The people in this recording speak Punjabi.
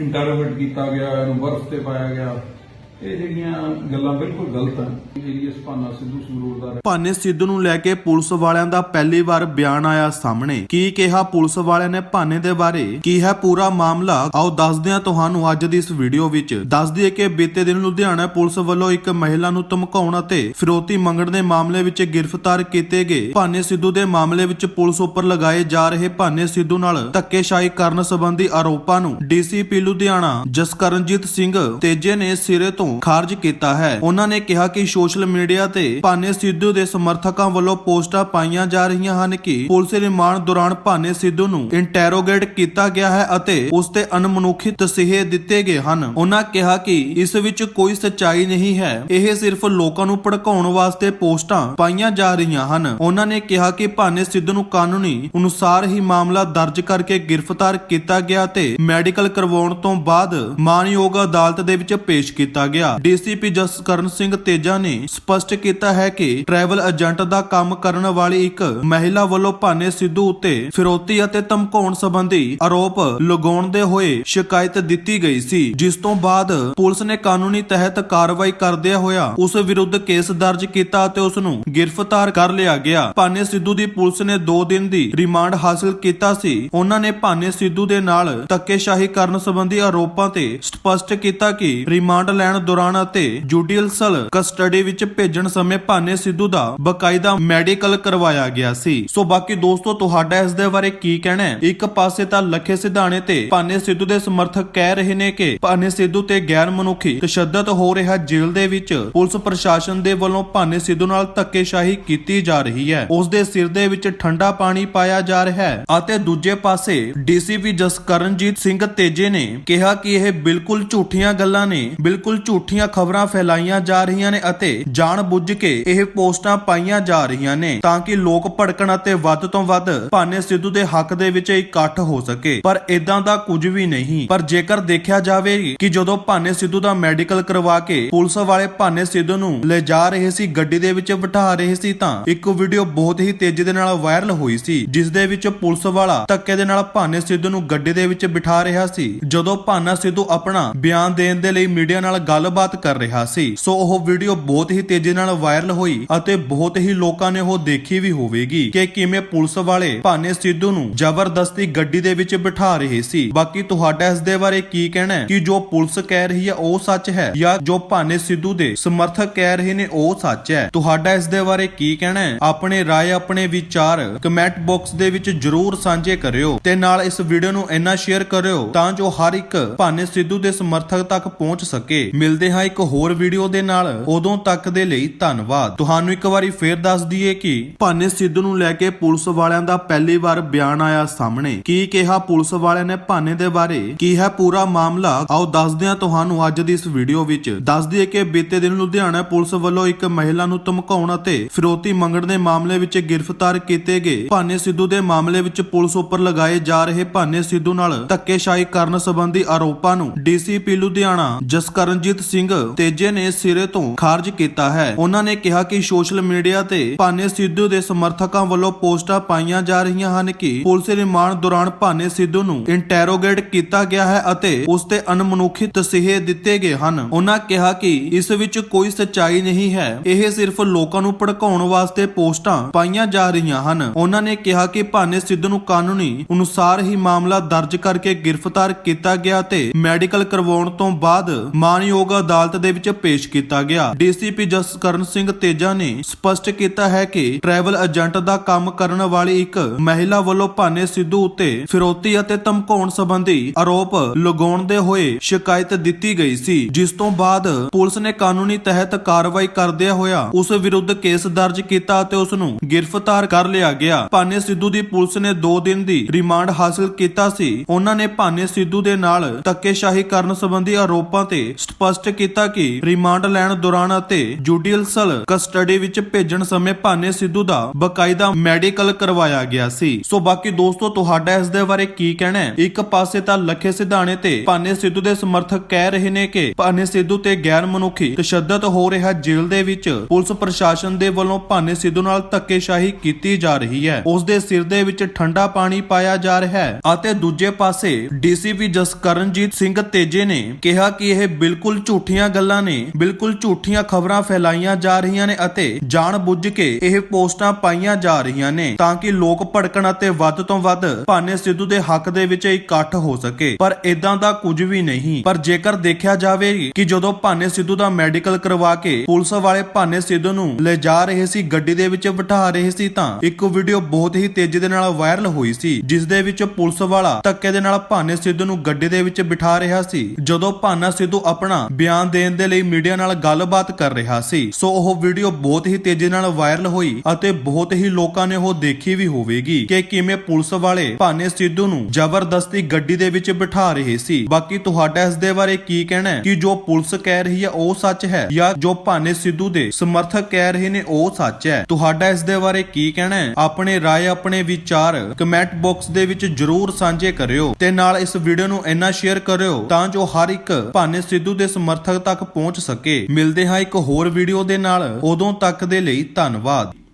ਇੰਟਰੋਗੇਟ ਕੀਤਾ ਗਿਆ ਇਹਨੂੰ ਬਰਫ਼ ਤੇ ਪਾਇਆ ਗਿਆ। ਇਹ ਜਿਹੜੀਆਂ ਗੱਲਾਂ ਬਿਲਕੁਲ ਗਲਤ ਹਨ। ਏਲੀਅਸ ਭਾਨਾ ਸਿੱਧੂ ਸੰਗਰੂਰ ਦਾ ਭਾਨੇ ਸਿੱਧੂ ਨੂੰ ਲੈ ਕੇ ਪੁਲਿਸ ਵਾਲਿਆਂ ਦਾ ਪਹਿਲੀ ਵਾਰ ਬਿਆਨ ਆਇਆ ਸਾਹਮਣੇ। ਕੀ ਕਿਹਾ ਪੁਲਿਸ ਵਾਲਿਆਂ ਨੇ ਭਾਨੇ ਦੇ ਬਾਰੇ? ਕੀ ਹੈ ਪੂਰਾ ਮਾਮਲਾ? ਆਓ ਦੱਸਦੇ ਹਾਂ ਤੁਹਾਨੂੰ ਅੱਜ ਦੀ ਇਸ ਵੀਡੀਓ ਵਿੱਚ। ਦੱਸ ਦਈਏ ਕਿ ਬੀਤੇ ਦਿਨ ਲੁਧਿਆਣਾ ਪੁਲਿਸ ਵੱਲੋਂ ਇੱਕ ਮਹਿਲਾ ਨੂੰ ਧਮਕਾਉਣ ਅਤੇ ਫਿਰੋਤੀ ਮੰਗਣ ਦੇ ਮਾਮਲੇ ਵਿੱਚ ਗ੍ਰਿਫਤਾਰ ਕੀਤੇ ਗਏ। ਭਾਨੇ ਸਿੱਧੂ ਦੇ ਮਾਮਲੇ ਵਿੱਚ ਪੁਲਿਸ ਉੱਪਰ ਲਗਾਏ ਜਾ ਰਹੇ ਭਾਨੇ ਸਿੱਧੂ ਨਾਲ ਧੱਕੇਸ਼ਾਹੀ ਕਰਨ ਸੰਬੰਧੀ ਆਰੋਪਾਂ ਨੂੰ ਡੀਸੀਪੀ ਲੁਧਿਆਣਾ ਜਸਕਰਨਜੀਤ ਸਿੰਘ ਤੇਜੇ ਨੇ ਸਿਰੇ ਤੋਂ ਖਾਰਜ ਕੀਤਾ ਹੈ। ਉਹਨਾਂ ਨੇ ਕਿਹਾ ਕਿ ਸੋਸ਼ਲ ਮੀਡੀਆ ਤੇ ਭਾਨੇ ਸਿੱਧੂ ਦੇ ਸਮਰਥਕਾਂ ਵੱਲੋਂ ਪੋਸਟਾਂ ਪਾਈਆਂ ਜਾ ਰਹੀਆਂ ਹਨ ਕਿ ਪੁਲਿਸ ਰਿਮਾਂਡ ਦੌਰਾਨ ਭਾਨੇ ਸਿੱਧੂ ਨੂੰ ਇੰਟਰੋਗੇਟ ਕੀਤਾ ਗਿਆ ਹੈ ਅਤੇ ਉਸ ਤੇ ਅਣਮਨੁੱਖੀ ਤਸੀਹੇ ਦਿੱਤੇ ਗਏ ਹਨ। ਉਹਨਾਂ ਕਿਹਾ ਕਿ ਇਸ ਵਿੱਚ ਕੋਈ ਸੱਚਾਈ ਨਹੀਂ ਹੈ। ਇਹ ਸਿਰਫ ਲੋਕਾਂ ਨੂੰ ਭੜਕਾਉਣ ਵਾਸਤੇ ਪੋਸਟਾਂ ਪਾਈਆਂ ਜਾ ਰਹੀਆਂ ਹਨ। ਉਹਨਾਂ ਨੇ ਕਿਹਾ ਕਿ ਭਾਨੇ ਸਿੱਧੂ ਨੂੰ ਕਾਨੂੰਨੀ ਅਨੁਸਾਰ ਹੀ ਮਾਮਲਾ ਦਰਜ ਕਰਕੇ ਗ੍ਰਿਫਤਾਰ ਕੀਤਾ ਗਿਆ ਤੇ ਮੈਡੀਕਲ ਕਰਵਾਉਣ ਤੋਂ ਬਾਅਦ ਮਾਨਯੋਗ ਅਦਾਲਤ ਦੇ ਵਿੱਚ ਪੇਸ਼ ਕੀਤਾ ਗਿਆ। ਡੀਸੀਪੀ ਜਸਕਰਨ ਸਿੰਘ ਤੇਜਾ ਨੇ ਸਪਸ਼ਟ ਕੀਤਾ ਹੈ ਕਿ ਟਰੈਵਲ ਏਜੰਟ ਦਾ ਕੰਮ ਕਰਨ ਵਾਲੀ ਇੱਕ ਮਹਿਲਾ ਵੱਲੋਂ ਭਾਨੇ ਸਿੱਧੂ ਉੱਤੇ ਫਿਰੋਤੀ ਅਤੇ ਧਮਕਾਉਣ ਸੰਬੰਧੀ ਆਰੋਪ ਲਗਾਉਣ ਦੇ ਹੋਏ ਸ਼ਿਕਾਇਤ ਦਿੱਤੀ ਗਈ ਸੀ, ਜਿਸ ਤੋਂ ਬਾਅਦ ਪੁਲਿਸ ਨੇ ਕਾਨੂੰਨੀ ਤਹਿਤ ਕਾਰਵਾਈ ਕਰਦਿਆਂ ਹੋਇਆ ਉਸ ਵਿਰੁੱਧ ਕੇਸ ਦਰਜ ਕੀਤਾ ਅਤੇ ਉਸ ਨੂੰ ਗ੍ਰਿਫਤਾਰ ਕਰ ਲਿਆ ਗਿਆ। ਭਾਨੇ ਸਿੱਧੂ ਦੀ ਪੁਲਿਸ ਨੇ 2 ਦਿਨ ਦੀ ਰਿਮਾਂਡ ਹਾਸਲ ਕੀਤਾ ਸੀ। ਉਹਨਾਂ ਨੇ ਭਾਨੇ ਸਿੱਧੂ ਦੇ ਨਾਲ ਧੱਕੇਸ਼ਾਹੀ ਕਰਨ ਸੰਬੰਧੀ ਆਰੋਪਾਂ ਤੇ ਸਪਸ਼ਟ ਕੀਤਾ ਕਿ ਰਿਮਾਂਡ ਲੈਣ ਦੌਰਾਨ ਅਤੇ ਜੁਡੀਸ਼ੀਅਲ ਕਸਟਡੀ ਵਿੱਚ ਭੇਜਣ ਸਮੇਂ ਭਾਨੇ ਸਿੱਧੂ ਦਾ ਬਕਾਇਦਾ ਮੈਡੀਕਲ ਕਰਵਾਇਆ ਗਿਆ ਸੀ। ਸੋ ਬਾਕੀ ਦੋਸਤੋ, ਤੁਹਾਡਾ ਇਸ ਦੇ ਬਾਰੇ ਕੀ ਕਹਿਣਾ ਹੈ? ਇੱਕ ਪਾਸੇ ਤਾਂ ਲੱਖੇ ਸਿਧਾਣੇ ਤੇ ਭਾਨੇ ਸਿੱਧੂ ਦੇ ਸਮਰਥਕ ਕਹਿ ਰਹੇ ਨੇ ਕਿ ਭਾਨੇ ਸਿੱਧੂ ਤੇ ਗੈਰ ਮਨੁੱਖੀ ਤਸ਼ੱਦਦ ਹੋ ਰਿਹਾ ਜੇਲ੍ਹ ਦੇ ਵਿੱਚ, ਪੁਲਿਸ ਪ੍ਰਸ਼ਾਸਨ ਦੇ ਵੱਲੋਂ ਭਾਨੇ ਸਿੱਧੂ ਨਾਲ ਧੱਕੇਸ਼ਾਹੀ ਕੀਤੀ ਜਾ ਰਹੀ ਹੈ। ਉਸ ਦੇ ਸਿਰ ਦੇ ਵਿੱਚ ਠੰਡਾ ਪਾਣੀ ਪਾਇਆ ਜਾ ਰਿਹਾ ਹੈ ਅਤੇ ਦੂਜੇ ਪਾਸੇ ਡੀਸੀਪੀ ਜਸਕਰਨਜੀਤ ਸਿੰਘ ਤੇਜੇ ਨੇ ਕਿਹਾ ਕਿ ਇਹ ਬਿਲਕੁਲ ਝੂਠੀਆਂ ਗੱਲਾਂ ਨੇ, ਬਿਲਕੁਲ ਝੂਠੀਆਂ ਖਬਰਾਂ ਫੈਲਾਈਆਂ ਜਾ ਰਹੀਆਂ ਨੇ ਅਤੇ ਜਾਣਬੁੱਝ ਕੇ ਇਹ ਪੋਸਟਾਂ ਪਾਈਆਂ ਜਾ ਰਹੀਆਂ ਨੇ ਤਾਂ ਕਿ ਲੋਕ ਭੜਕਣ ਅਤੇ ਵੱਧ ਤੋਂ ਵੱਧ ਭਾਨੇ ਸਿੱਧੂ ਦੇ ਹੱਕ ਦੇ ਵਿੱਚ ਇਕੱਠ ਹੋ ਸਕੇ। ਪਰ ਇਦਾਂ ਦਾ ਕੁਝ ਵੀ ਨਹੀਂ। ਪਰ ਜੇਕਰ ਦੇਖਿਆ ਜਾਵੇ ਕਿ ਜਦੋਂ ਭਾਨੇ ਸਿੱਧੂ ਦਾ ਮੈਡੀਕਲ ਕਰਵਾ ਕੇ ਪੁਲਿਸ ਵਾਲੇ ਭਾਨੇ ਸਿੱਧੂ ਨੂੰ ਲੈ ਜਾ ਰਹੇ ਸੀ, ਗੱਡੀ ਦੇ ਵਿੱਚ ਬਿਠਾ ਰਹੇ ਸੀ ਤਾਂ ਇੱਕ ਵੀਡੀਓ ਬਹੁਤ ਹੀ ਤੇਜ਼ੀ ਦੇ ਨਾਲ ਵਾਇਰਲ ਹੋਈ ਸੀ, ਜਿਸ ਦੇ ਵਿੱਚ ਪੁਲਿਸ ਵਾਲਾ ਧੱਕੇ ਦੇ ਨਾਲ ਭਾਨੇ ਸਿੱਧੂ ਨੂੰ ਗੱਡੀ ਦੇ ਵਿੱਚ ਬਿਠਾ ਰਿਹਾ ਸੀ। ਜਦੋਂ ਭਾਨਾ ਸਿੱਧੂ ਆਪਣਾ ਬਿਆਨ ਦੇਣ ਦੇ ਲਈ ਮੀਡੀਆ ਨਾਲ ਗੱਲ ਗੱਲਬਾਤ ਕਰ ਰਿਹਾ ਸੀ। ਸੋ ਉਹ ਵੀਡੀਓ ਬਹੁਤ ਹੀ ਤੇਜ਼ੀ ਨਾਲ ਵਾਇਰਲ ਹੋਈ ਅਤੇ ਬਹੁਤ ਹੀ ਲੋਕਾਂ ਨੇ ਉਹ ਦੇਖੀ ਵੀ ਹੋਵੇਗੀ ਕਿ ਕਿਵੇਂ ਪੁਲਿਸ ਵਾਲੇ ਭਾਨੇ ਸਿੱਧੂ ਨੂੰ ਜ਼ਬਰਦਸਤੀ ਗੱਡੀ ਦੇ ਵਿੱਚ ਬਿਠਾ ਰਹੇ ਸੀ। ਬਾਕੀ ਤੁਹਾਡਾ ਇਸ ਦੇ ਬਾਰੇ ਕੀ ਕਹਿਣਾ ਹੈ? ਕਿ ਜੋ ਪੁਲਿਸ ਕਹਿ ਰਹੀ ਹੈ ਉਹ ਸੱਚ ਹੈ ਜਾਂ ਜੋ ਭਾਨੇ ਸਿੱਧੂ ਦੇ ਸਮਰਥਕ ਕਹਿ ਰਹੇ ਨੇ ਉਹ ਸੱਚ ਹੈ? ਤੁਹਾਡਾ ਇਸ ਦੇ ਬਾਰੇ ਕੀ ਕਹਿਣਾ ਹੈ? ਆਪਣੇ ਰਾਏ, ਆਪਣੇ ਵਿਚਾਰ ਕਮੈਂਟ ਬਾਕਸ ਦੇ ਵਿੱਚ ਜਰੂਰ ਸਾਂਝੇ ਕਰਿਓ ਤੇ ਨਾਲ ਇਸ ਵੀਡੀਓ ਨੂੰ ਇੰਨਾ ਸ਼ੇਅਰ ਕਰਿਓ ਤਾਂ ਜੋ ਹਰ ਇੱਕ ਭਾਨੇ ਸਿੱਧੂ ਦੇ ਸਮਰਥਕ ਤੱਕ ਪਹੁੰਚ ਸਕੇ। ਮਿਲਦੇ ਹਾਂ ਇੱਕ ਹੋਰ ਵੀਡੀਓ ਦੇ ਨਾਲ। ਉਦੋਂ ਤੱਕ ਦੇ ਲਈ ਧੰਨਵਾਦ। ਤੁਹਾਨੂੰ ਇੱਕ ਵਾਰੀ ਫੇਰ ਦੱਸ ਦਈਏ ਕਿ ਭਾਨੇ ਸਿੱਧੂ ਨੂੰ ਲੈ ਕੇ ਪੁਲਿਸ ਵਾਲਿਆਂ ਦਾ ਪਹਿਲੀ ਵਾਰ ਬਿਆਨ ਆਇਆ ਸਾਹਮਣੇ। ਕੀ ਕਿਹਾ ਪੁਲਿਸ ਵਾਲਿਆਂ ਨੇ ਭਾਨੇ ਦੇ ਬਾਰੇ? ਕੀ ਹੈ ਪੂਰਾ ਮਾਮਲਾ? ਆਓ ਦੱਸਦੇ ਹਾਂ ਤੁਹਾਨੂੰ ਅੱਜ ਦੀ ਇਸ ਵੀਡੀਓ ਵਿੱਚ। ਦੱਸ ਦਈਏ ਕਿ ਬੀਤੇ ਦਿਨ ਲੁਧਿਆਣਾ ਪੁਲਿਸ ਵੱਲੋਂ ਇੱਕ ਮਹਿਲਾ ਨੂੰ ਧਮਕਾਉਣ ਅਤੇ ਫਿਰੋਤੀ ਮੰਗਣ ਦੇ ਮਾਮਲੇ ਵਿੱਚ ਗ੍ਰਿਫਤਾਰ ਕੀਤੇ ਗਏ। ਭਾਨੇ ਸਿੱਧੂ ਦੇ ਮਾਮਲੇ ਵਿੱਚ ਪੁਲਿਸ ਉੱਪਰ ਲਗਾਏ ਜਾ ਰਹੇ ਭਾਨੇ ਸਿੱਧੂ ਨਾਲ ਧੱਕੇਸ਼ਾਹੀ ਕਰਨ ਸੰਬੰਧੀ ਆਰੋਪਾਂ ਨੂੰ ਡੀਸੀਪੀ ਲੁਧਿਆਣਾ ਜਸਕਰਨਜੀਤ ਸਿੰਘ ਤੇਜੇ ਨੇ ਸਿਰੇ ਤੋਂ ਖਾਰਜ ਕੀਤਾ ਹੈ। ਉਹਨਾਂ ਨੇ ਕਿਹਾ ਕਿ ਸੋਸ਼ਲ ਮੀਡੀਆ ਤੇ ਭਾਨੇ ਸਿੱਧੂ ਦੇ ਸਮਰਥਕਾਂ ਵੱਲੋਂ ਪੋਸਟਾਂ ਪਾਈਆਂ ਜਾ ਰਹੀਆਂ ਹਨ ਕਿ ਪੁਲਿਸ ਰਿਮਾਂਡ ਦੌਰਾਨ ਭਾਨੇ ਸਿੱਧੂ ਨੂੰ ਇੰਟਰੋਗੇਟ ਕੀਤਾ ਗਿਆ ਹੈ ਅਤੇ ਉਸ ਤੇ ਅਣਮਨੁੱਖੀ ਤਸੀਹੇ ਦਿੱਤੇ ਗਏ ਹਨ। ਉਹਨਾਂ ਕਿਹਾ ਕਿ ਇਸ ਵਿੱਚ ਕੋਈ ਸੱਚਾਈ ਨਹੀਂ ਹੈ। ਇਹ ਸਿਰਫ ਲੋਕਾਂ ਨੂੰ ਭੜਕਾਉਣ ਵਾਸਤੇ ਪੋਸਟਾਂ ਪਾਈਆਂ ਜਾ ਰਹੀਆਂ ਹਨ। ਉਹਨਾਂ ਨੇ ਕਿਹਾ ਕਿ ਭਾਨੇ ਸਿੱਧੂ ਨੂੰ ਕਾਨੂੰਨੀ ਅਨੁਸਾਰ ਹੀ ਮਾਮਲਾ ਦਰਜ ਕਰਕੇ ਗ੍ਰਿਫਤਾਰ ਕੀਤਾ ਗਿਆ ਤੇ ਮੈਡੀਕਲ ਕਰਵਾਉਣ ਤੋਂ ਬਾਅਦ ਮਾਨਯੋਗ ਅਦਾਲਤ ਦੇ ਵਿੱਚ ਪੇਸ਼ ਕੀਤਾ ਗਿਆ। ਡੀਸੀਪੀ ਜਸਕਰਨ ਸਿੰਘ ਤੇਜਾ ਨੇ ਸਪਸ਼ਟ ਕੀਤਾ ਹੈ ਕਿ ਟਰੈਵਲ ਏਜੰਟ ਦਾ ਕੰਮ ਕਰਨ ਵਾਲੀ ਇੱਕ ਮਹਿਲਾ ਵੱਲੋਂ ਭਾਨੇ ਸਿੱਧੂ ਉੱਤੇ ਫਿਰੌਤੀ ਅਤੇ ਧਮਕਾਉਣ ਸੰਬੰਧੀ ਆਰੋਪ ਲਗਾਉਣ ਦੇ ਹੋਏ ਸ਼ਿਕਾਇਤ ਦਿੱਤੀ ਗਈ ਸੀ। ਜਿਸ ਤੋਂ ਬਾਅਦ ਪੁਲਿਸ ਨੇ ਕਾਨੂੰਨੀ ਤਹਿਤ ਕਾਰਵਾਈ ਕਰਦਿਆਂ ਹੋਇਆ ਉਸ ਵਿਰੁੱਧ ਕੇਸ ਦਰਜ ਕੀਤਾ ਅਤੇ ਉਸ ਨੂੰ ਗ੍ਰਿਫਤਾਰ ਕਰ ਲਿਆ ਗਿਆ। ਭਾਨੇ ਸਿੱਧੂ ਦੀ ਪੁਲਿਸ ਨੇ 2 ਦਿਨ ਦੀ ਰਿਮਾਂਡ ਹਾਸਲ ਕੀਤਾ ਸੀ। ਉਹਨਾਂ ਨੇ ਭਾਨੇ ਸਿੱਧੂ ਦੇ ਨਾਲ ਧੱਕੇਸ਼ਾਹੀ ਕਰਨ ਸੰਬੰਧੀ ਆਰੋਪਾਂ ਤੇ ਸਪਸ਼ਟ ਸਪਸ਼ਟ ਕੀਤਾ ਕਿ ਰਿਮਾਂਡ ਲੈਣ ਦੌਰਾਨ ਅਤੇ ਜੁਡੀਸ਼ੀਅਲ ਕਸਟਡੀ ਵਿੱਚ ਭੇਜਣ ਸਮੇਂ ਭਾਨੇ ਸਿੱਧੂ ਦਾ ਬਕਾਇਦਾ ਮੈਡੀਕਲ ਕਰਵਾਇਆ ਗਿਆ ਸੀ। ਸੋ ਬਾਕੀ ਦੋਸਤੋ, ਤੁਹਾਡਾ ਇਸ ਦੇ ਬਾਰੇ ਕੀ ਕਹਿਣਾ ਹੈ? ਇੱਕ ਪਾਸੇ ਤਾਂ ਲੱਖੇ ਸਿਧਾਣੇ ਤੇ ਭਾਨੇ ਸਿੱਧੂ ਦੇ ਸਮਰਥਕ ਕਹਿ ਰਹੇ ਨੇ ਕਿ ਭਾਨੇ ਸਿੱਧੂ ਤੇ ਗੈਰ ਮਨੁੱਖੀ ਤਸ਼ੱਦਦ ਹੋ ਰਿਹਾ ਜੇਲ੍ਹ ਦੇ ਵਿੱਚ, ਪੁਲਿਸ ਪ੍ਰਸ਼ਾਸਨ ਦੇ ਵੱਲੋਂ ਭਾਨੇ ਸਿੱਧੂ ਨਾਲ ਧੱਕੇਸ਼ਾਹੀ ਕੀਤੀ ਜਾ ਰਹੀ ਹੈ। ਉਸ ਦੇ ਸਿਰ ਦੇ ਵਿੱਚ ਠੰਡਾ ਪਾਣੀ ਪਾਇਆ ਜਾ ਰਿਹਾ ਹੈ ਅਤੇ ਦੂਜੇ ਪਾਸੇ ਡੀਸੀਪੀ ਜਸਕਰਨਜੀਤ ਸਿੰਘ ਤੇਜੇ ਨੇ ਕਿਹਾ ਕਿ ਇਹ ਬਿਲਕੁਲ ਝੂਠੀਆਂ ਗੱਲਾਂ ਨੇ, ਬਿਲਕੁਲ ਝੂਠੀਆਂ ਖਬਰਾਂ ਫੈਲਾਈਆਂ ਜਾ ਰਹੀਆਂ ਨੇ ਅਤੇ ਜਾਣਬੁੱਝ ਕੇ ਇਹ ਪੋਸਟਾਂ ਪਾਈਆਂ ਜਾ ਰਹੀਆਂ ਨੇ ਤਾਂ ਕਿ ਲੋਕ ਭੜਕਣ ਅਤੇ ਵੱਧ ਤੋਂ ਵੱਧ ਭਾਨੇ ਸਿੱਧੂ ਦੇ ਹੱਕ ਦੇ ਵਿੱਚ ਇਕੱਠ ਹੋ ਸਕੇ। ਪਰ ਇਦਾਂ ਦਾ ਕੁਝ ਵੀ ਨਹੀਂ। ਪਰ ਜੇਕਰ ਦੇਖਿਆ ਜਾਵੇ ਕਿ ਜਦੋਂ ਭਾਨੇ ਸਿੱਧੂ ਦਾ ਮੈਡੀਕਲ ਕਰਵਾ ਕੇ ਪੁਲਿਸ ਵਾਲੇ ਭਾਨੇ ਸਿੱਧੂ ਨੂੰ ਲੈ ਜਾ ਰਹੇ ਸੀ, ਗੱਡੀ ਦੇ ਵਿੱਚ ਬਿਠਾ ਰਹੇ ਸੀ ਤਾਂ ਇੱਕ ਵੀਡੀਓ ਬਹੁਤ ਹੀ ਤੇਜ਼ੀ ਦੇ ਨਾਲ ਵਾਇਰਲ ਹੋਈ ਸੀ, ਜਿਸ ਦੇ ਵਿੱਚ ਪੁਲਿਸ ਵਾਲਾ ਧੱਕੇ ਦੇ ਨਾਲ ਭਾਨੇ ਸਿੱਧੂ ਨੂੰ ਗੱਡੀ ਦੇ ਵਿੱਚ ਬਿਠਾ ਰਿਹਾ ਸੀ। ਜਦੋਂ ਭਾਨਾ ਸਿੱਧੂ ਆਪਣਾ ਬਿਆਨ ਦੇਣ ਦੇ ਲਈ ਮੀਡੀਆ ਨਾਲ ਗੱਲਬਾਤ ਕਰ ਰਿਹਾ ਸੀ। ਸੋ ਉਹ ਵੀਡੀਓ ਬਹੁਤ ਹੀ ਤੇਜ਼ੀ ਨਾਲ ਵਾਇਰਲ ਹੋਈ ਅਤੇ ਬਹੁਤ ਹੀ ਲੋਕਾਂ ਨੇ ਉਹ ਦੇਖੀ ਵੀ ਹੋਵੇਗੀ ਕਿ ਕਿਵੇਂ ਪੁਲਿਸ ਵਾਲੇ ਭਾਨੇ ਸਿੱਧੂ ਨੂੰ ਜ਼ਬਰਦਸਤੀ ਗੱਡੀ ਦੇ ਵਿੱਚ ਬਿਠਾ ਰਹੇ ਸੀ। ਬਾਕੀ ਤੁਹਾਡਾ ਇਸ ਦੇ ਬਾਰੇ ਕੀ ਕਹਿਣਾ ਹੈ? ਕਿ ਜੋ ਪੁਲਿਸ ਕਹਿ ਰਹੀ ਹੈ ਉਹ ਸੱਚ ਹੈ ਜਾਂ ਜੋ ਭਾਨੇ ਸਿੱਧੂ ਦੇ ਸਮਰਥਕ ਕਹਿ ਰਹੇ ਨੇ ਉਹ ਸੱਚ ਹੈ? ਤੁਹਾਡਾ ਇਸ ਦੇ ਬਾਰੇ ਕੀ ਕਹਿਣਾ ਹੈ? ਆਪਣੇ ਰਾਏ, ਆਪਣੇ ਵਿਚਾਰ ਕਮੈਂਟ ਬਾਕਸ ਦੇ ਵਿੱਚ ਜਰੂਰ ਸਾਂਝੇ ਕਰਿਓ ਤੇ ਨਾਲ ਇਸ ਵੀਡੀਓ ਨੂੰ ਇੰਨਾ ਸ਼ੇਅਰ ਕਰਿਓ ਤਾਂ ਜੋ ਹਰ ਇੱਕ ਭਾਨੇ ਸਿੱਧੂ ਦੇ ਸਮਰਥਕ ਤੱਕ ਪਹੁੰਚ ਸਕੇ। ਮਿਲਦੇ ਹਾਂ ਇੱਕ ਹੋਰ ਵੀਡੀਓ ਦੇ ਨਾਲ। ਉਦੋਂ ਤੱਕ ਦੇ ਲਈ ਧੰਨਵਾਦ।